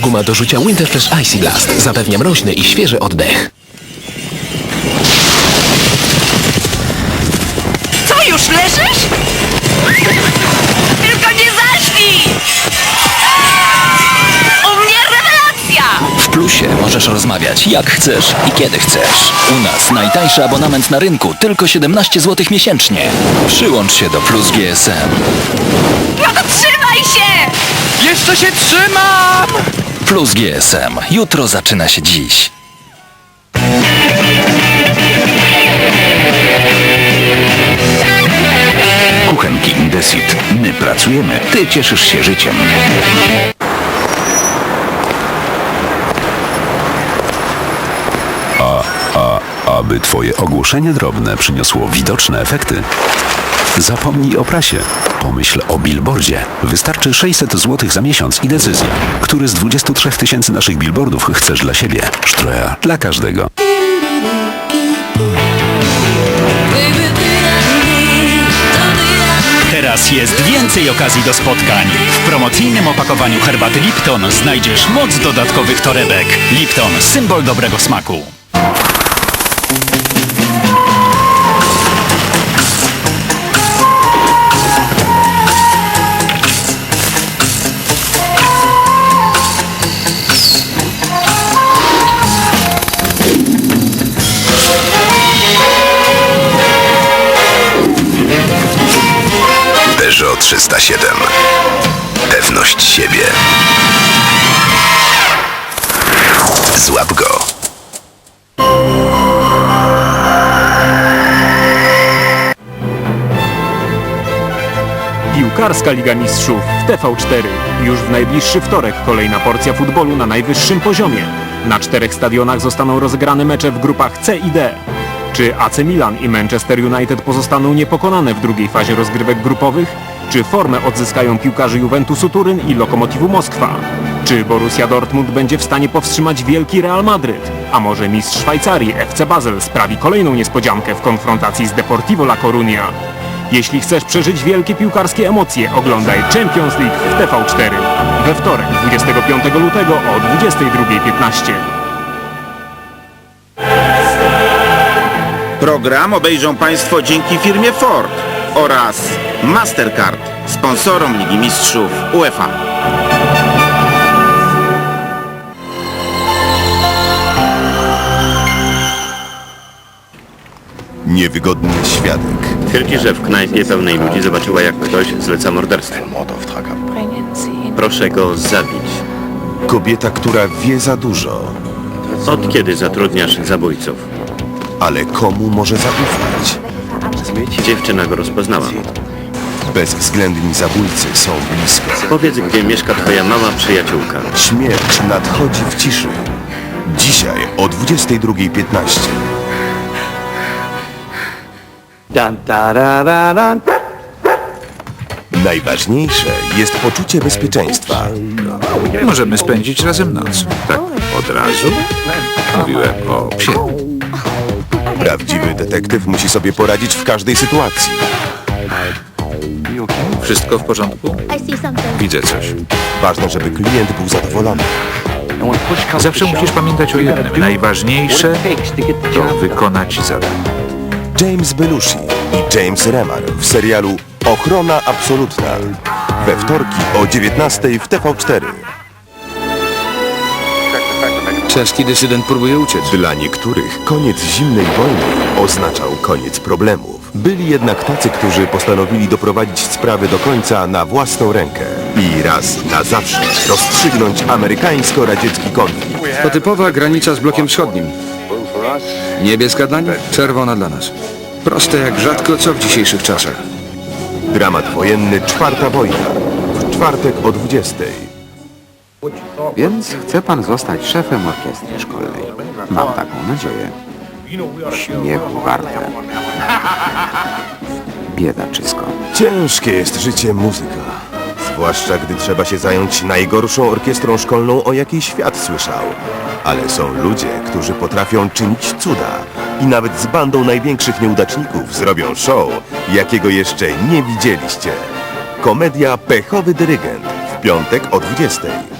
Guma do rzucia Winterfresh Icy Blast zapewnia mroźny i świeży oddech. Co, już leżysz? Tylko nie zaśnij! U mnie rewelacja! W Plusie możesz rozmawiać jak chcesz i kiedy chcesz. U nas najtańszy abonament na rynku, tylko 17 zł miesięcznie. Przyłącz się do Plus GSM. No to trzymaj się! Jeszcze się trzymam! Plus GSM. Jutro zaczyna się dziś. Kuchenki Indesit. My pracujemy, ty cieszysz się życiem. A, a, aby twoje ogłoszenie drobne przyniosło widoczne efekty, zapomnij o prasie. Pomyśl o billboardzie. Wystarczy 600 zł za miesiąc i decyzja. Który z 23 tysięcy naszych billboardów chcesz dla siebie? Sztroja dla każdego. Teraz jest więcej okazji do spotkań. W promocyjnym opakowaniu herbaty Lipton znajdziesz moc dodatkowych torebek. Lipton, symbol dobrego smaku. 307. Pewność siebie. Złap go. Piłkarska Liga Mistrzów w TV4. Już w najbliższy wtorek kolejna porcja futbolu na najwyższym poziomie. Na czterech stadionach zostaną rozegrane mecze w grupach C i D. Czy AC Milan i Manchester United pozostaną niepokonane w drugiej fazie rozgrywek grupowych? Czy formę odzyskają piłkarze Juventusu Turyn i Lokomotivu Moskwa? Czy Borussia Dortmund będzie w stanie powstrzymać wielki Real Madryt? A może mistrz Szwajcarii FC Basel sprawi kolejną niespodziankę w konfrontacji z Deportivo La Coruña? Jeśli chcesz przeżyć wielkie piłkarskie emocje, oglądaj Champions League w TV4 we wtorek 25 lutego o 22.15. Program obejrzą Państwo dzięki firmie Ford oraz Mastercard, sponsorom Ligi Mistrzów UEFA. Niewygodny świadek. Wielki, że w knajpie pełnej ludzi zobaczyła, jak ktoś zleca morderstwo. Proszę go zabić. Kobieta, która wie za dużo, Od kiedy zatrudniasz zabójców? ale komu może zaufać? Dziewczyna go rozpoznała. Bezwzględni zabójcy są blisko. Powiedz, gdzie mieszka twoja mała przyjaciółka. Śmierć nadchodzi w ciszy. Dzisiaj o 22.15. Najważniejsze jest poczucie bezpieczeństwa. Możemy spędzić razem noc. Tak od razu? Mówiłem o psie. Prawdziwy detektyw musi sobie poradzić w każdej sytuacji. Wszystko w porządku? Widzę coś. Ważne, żeby klient był zadowolony. Zawsze musisz pamiętać o jednym. Najważniejsze to wykonać zadanie. James Belushi i James Remar w serialu Ochrona Absolutna. We wtorki o 19.00 w TV4. Czeski dysydent próbuje uciec. Dla niektórych koniec zimnej wojny oznaczał koniec problemów. Byli jednak tacy, którzy postanowili doprowadzić sprawy do końca na własną rękę i raz na zawsze rozstrzygnąć amerykańsko-radziecki konflikt. To typowa granica z blokiem wschodnim. Niebieska dla nich, czerwona dla nas. Proste jak rzadko co w dzisiejszych czasach. Dramat wojenny Czwarta wojna. W czwartek o 20.00. Więc chce pan zostać szefem orkiestry szkolnej. Mam taką nadzieję. Śmiechu warte. Biedaczysko. Ciężkie jest życie muzyka. Zwłaszcza gdy trzeba się zająć najgorszą orkiestrą szkolną, o jakiej świat słyszał. Ale są ludzie, którzy potrafią czynić cuda. I nawet z bandą największych nieudaczników zrobią show, jakiego jeszcze nie widzieliście. Komedia Pechowy Dyrygent w piątek o 20.00.